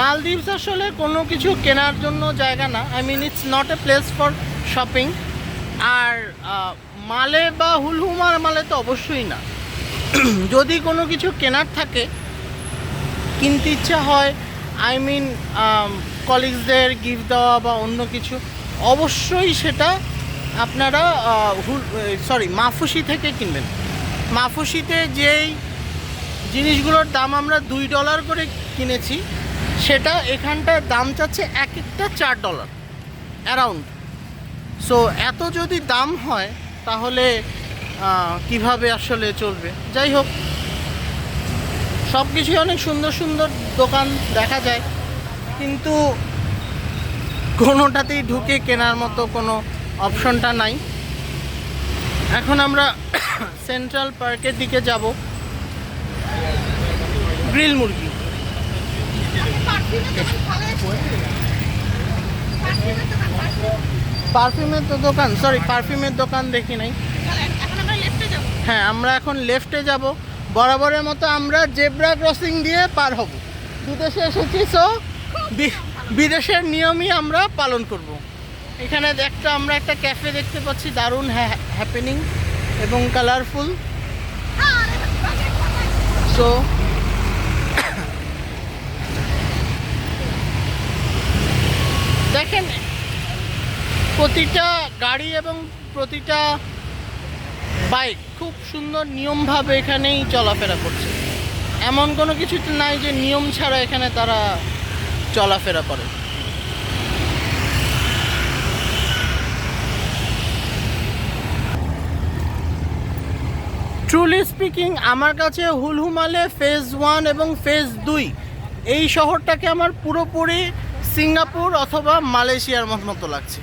Maldives আসলে কোনো কিছু কেনার জন্য জায়গা না। I mean it's not a place for shopping আর মালে বা হুলহুমার মালে তো অবশ্যই না। যদি কোনো কিছু কেনার থাকে, কিনতে ইচ্ছা হয় আই মিন কলিগসদের গিফট দেওয়া বা অন্য কিছু, অবশ্যই সেটা আপনারা সরি মাফুসি থেকে কিনবেন। মাফুসিতে যেই জিনিসগুলোর দাম আমরা দুই ডলার করে কিনেছি সেটা এখানটার দাম চাচ্ছে এক একটা চার ডলার অ্যারাউন্ড সো এত যদি দাম হয়, তাহলে কীভাবে আসলে চলবে? যাই হোক সব কিছুই অনেক সুন্দর সুন্দর দোকান দেখা যায়, কিন্তু কোনোটাতেই ঢুকে কেনার মতো কোনো অপশনটা নাই। এখন আমরা সেন্ট্রাল পার্কের দিকে যাব। গ্রিল মুরগি। পারফিউমের তো দোকান সরি পারফিউমের দোকান দেখি নাই। হ্যাঁ আমরা এখন লেফটে যাব। বরাবরের মতো আমরা জেব্রা ক্রসিং দিয়ে পার হব। বিদেশে এসেছি সো বিদেশের নিয়মই আমরা পালন করব। এখানে একটা আমরা একটা ক্যাফে দেখতে পাচ্ছি, দারুণ হ্যাপেনিং এবং কালারফুল সো দেখেন, প্রতিটা গাড়ি এবং প্রতিটা বাইক খুব সুন্দর নিয়মভাবে এখানেই চলাফেরা করছে। এমন কোনো কিছু নাই যে নিয়ম ছাড়া এখানে তারা চলাফেরা করে। ট্রুলি স্পিকিং আমার কাছে হুলহুমালে ফেজ ওয়ান এবং ফেজ দুই, এই শহরটাকে আমার পুরোপুরি সিঙ্গাপুর অথবা মালয়েশিয়ার মত- লাগছে।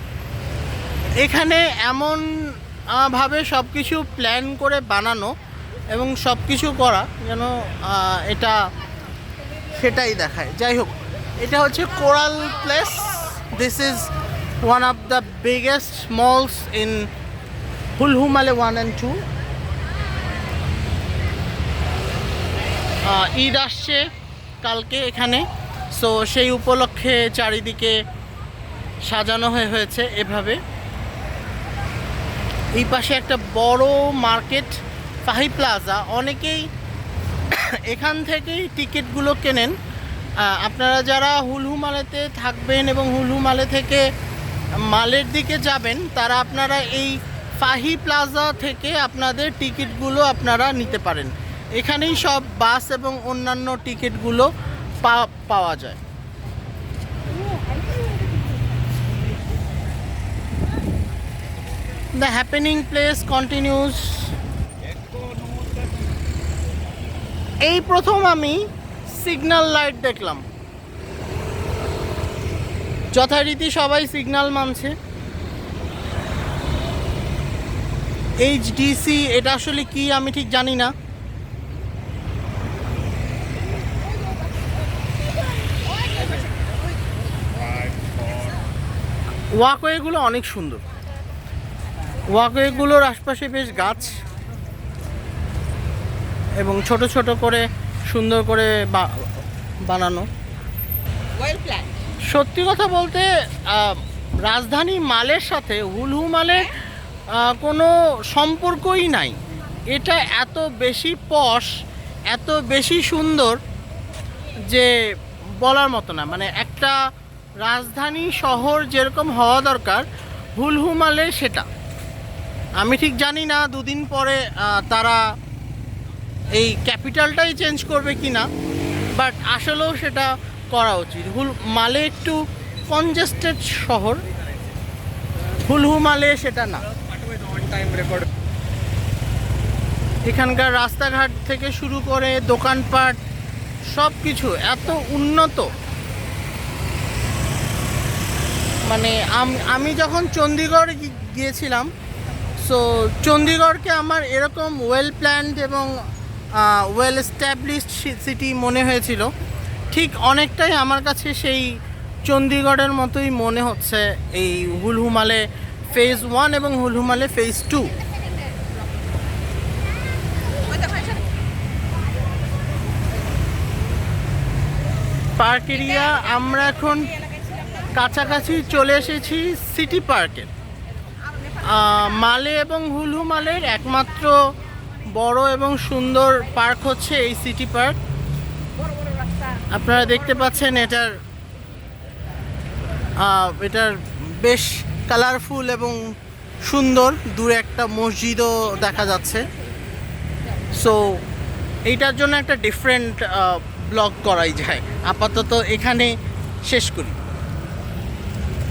এখানে এমন ভাবে সব কিছু প্ল্যান করে বানানো এবং সব কিছু করা যেন এটা সেটাই দেখায়। যাই হোক, এটা হচ্ছে coral place. This is one of the biggest malls in Hulhumale one and two Eid আসছে কালকে এখানে। সো সেই উপলক্ষে চারিদিকে সাজানো হয়ে হয়েছে এভাবে। এই পাশে একটা বড় মার্কেট, ফাহি প্লাজা। অনেকেই এখান থেকেই টিকিটগুলো কেনেন। আপনারা যারা হুলহুমালেতে থাকবেন এবং হুলহুমালে থেকে মালের দিকে যাবেন, তারা আপনারা এই ফাহি প্লাজা থেকে আপনাদের টিকিটগুলো আপনারা নিতে পারেন। এখানেই সব বাস এবং অন্যান্য টিকিটগুলো পাওয়া যায়। দ্য হ্যাপেনিং প্লেস কন্টিনিউস এই প্রথম আমি সিগন্যাল লাইট দেখলাম। যথারীতি সবাই সিগন্যাল মানছে। এইচডিসি এটা আসলে কি আমি ঠিক জানি না। ওয়াকওয়েগুলো অনেক সুন্দর। ওয়াকওয়েগুলোর আশপাশে বেশ গাছ এবং ছোট ছোট করে সুন্দর করে বানানো। সত্যি কথা বলতে রাজধানী মালের সাথে হুলহু মালের কোনো সম্পর্কই নাই। এটা এত বেশি পশ এত বেশি সুন্দর যে বলার মতো না। মানে একটা রাজধানী শহর যেরকম হওয়া দরকার হুলহু মালে সেটা। আমি ঠিক জানি না দুদিন পরে তারা এই ক্যাপিটালটাই চেঞ্জ করবে কি না বাট আসলেও সেটা করা উচিত। হুল, মালে একটু কনজেস্টেড শহর হুলহু মালে সেটা না। এখানকার রাস্তাঘাট থেকে শুরু করে দোকানপাট সব কিছু এত উন্নত। মানে আমি যখন চণ্ডীগড় গিয়েছিলাম সো চণ্ডীগড়কে আমার এরকম ওয়েল প্ল্যান্ড এবং ওয়েল এস্টাবলিশড সিটি মনে হয়েছিল। ঠিক অনেকটাই আমার কাছে সেই চণ্ডীগড়ের মতোই মনে হচ্ছে এই হুলহুমালে ফেজ ওয়ান এবং Hulhumale phase two park area আমরা এখন কাছাকাছি চলে এসেছি সিটি পার্কের আহ, মালে এবং হুলহু মালের একমাত্র বড় এবং সুন্দর পার্ক হচ্ছে এই সিটি পার্ক। আপনারা দেখতে পাচ্ছেন এটার এটার বেশ কালারফুল এবং সুন্দর। দূরে একটা মসজিদও দেখা যাচ্ছে। সো এইটার জন্য একটা ডিফারেন্ট ব্লগ করাই যায়। আপাতত এখানে শেষ করি।